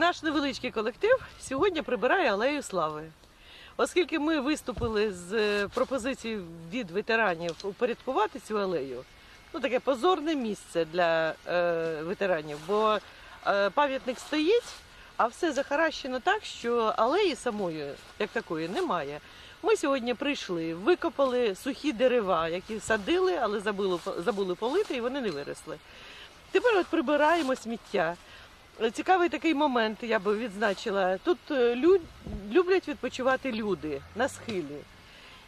наш невеличкий колектив сьогодні прибирає алею слави. Оскільки ми виступили з е, пропозицією від ветеранів упорядкувати цю алею, ну таке позорне місце для е, ветеранів, бо е, пам'ятник стоїть, а все захаращено так, що алеї самої, як такої, немає. Ми сьогодні прийшли, викопали сухі дерева, які садили, але забули, забули полити, і вони не виросли. Тепер от прибираємо сміття. Цікавий такий момент, я би відзначила. Тут е, лю- люблять відпочивати люди на схилі.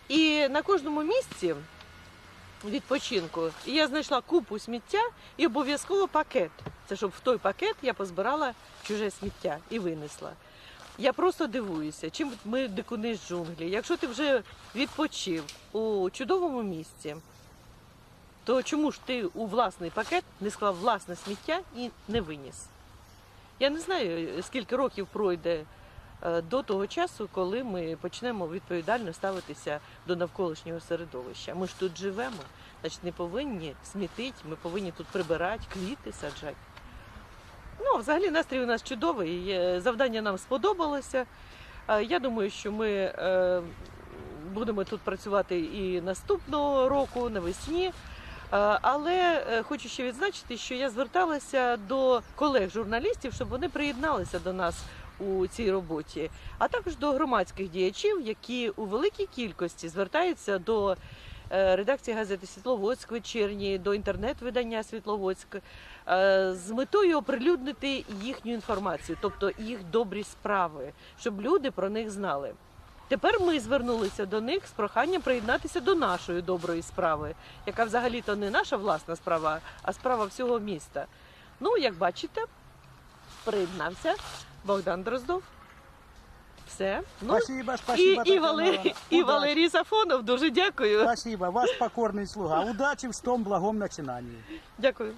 І на кожному місці відпочинку я знайшла купу сміття і обов'язково пакет. Це щоб в той пакет я позбирала чуже сміття і винесла. Я просто дивуюся, чим ми дикуни з джунглі. Якщо ти вже відпочив у чудовому місці, то чому ж ти у власний пакет не склав власне сміття і не виніс? Я не знаю, скільки років пройде е, до того часу, коли ми почнемо відповідально ставитися до навколишнього середовища. Ми ж тут живемо, значить не повинні смітити, ми повинні тут прибирати, квіти саджати. Ну, взагалі настрій у нас чудовий. е, Завдання нам сподобалося. Е, Я думаю, що ми будемо тут працювати і наступного року, навесні. Е, Але е, хочу ще відзначити, що я зверталася до колег-журналістів, щоб вони приєдналися до нас у цій роботі, а також до громадських діячів, які у великій кількості звертаються до е, редакції газети Світловодськ вечірньої, до інтернет-видання Світловодськ з метою оприлюднити їхню інформацію, тобто їх добрі справи, щоб люди про них знали. Тепер ми звернулися до них з проханням приєднатися до нашої доброї справи, яка взагалі-то не наша власна справа, а справа всього міста. Ну, як бачите, приєднався Богдан Дроздов. Все. Ну, спасибо, і, спасибо. і, Татьяна Валерій, і. Валерій Сафонов, дуже дякую. Спасибо, ваш покорный слуга. Удачи в том благом начинании. Дякую.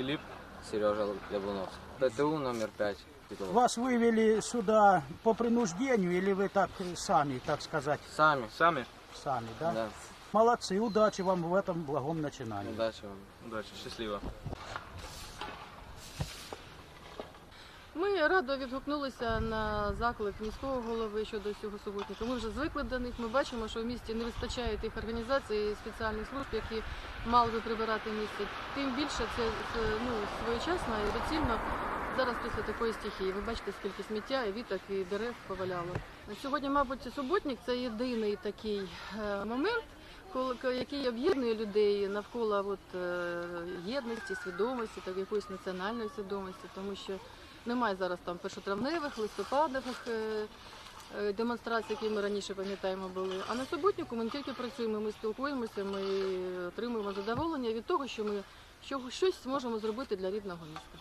Филипп Сережа Ляблуновский. ПТУ номер 5. Вас вывели сюда по принуждению или вы так сами, так сказать, Сами. Сами? сами, да? Да. Молодцы, удачи вам в этом благом начинании. Удачи вам. Удачи. Счастливо. Ми радо відгукнулися на заклик міського голови щодо цього суботника. Ми вже звикли до них. Ми бачимо, що в місті не вистачає тих організацій спеціальних служб, які мали би прибирати місце. Тим більше це, це ну, своєчасно і доцільно зараз після такої стихії. Ви бачите, скільки сміття, і віток, і дерев поваляло. Сьогодні, мабуть, суботник це єдиний такий е, момент. Який об'єднує людей навколо от, е, єдності, свідомості, так якоїсь національної свідомості, тому що немає зараз там першотравневих, листопадових е, е, демонстрацій, які ми раніше пам'ятаємо були. А на суботнику ми не тільки працюємо, ми спілкуємося, ми отримуємо задоволення від того, що ми що- щось зможемо зробити для рідного міста.